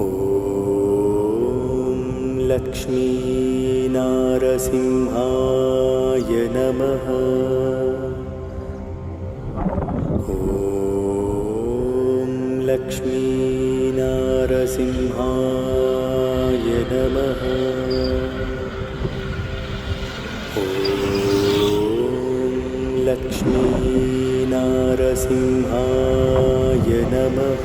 ॐ लक्ष्मीनारसिंहाय नमः। ॐ लक्ष्मीनारसिंहाय नमः। ॐ लक्ष्मीनारसिंहाय नमः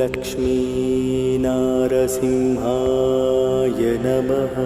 लक्ष्मीनारसिंहाय नमः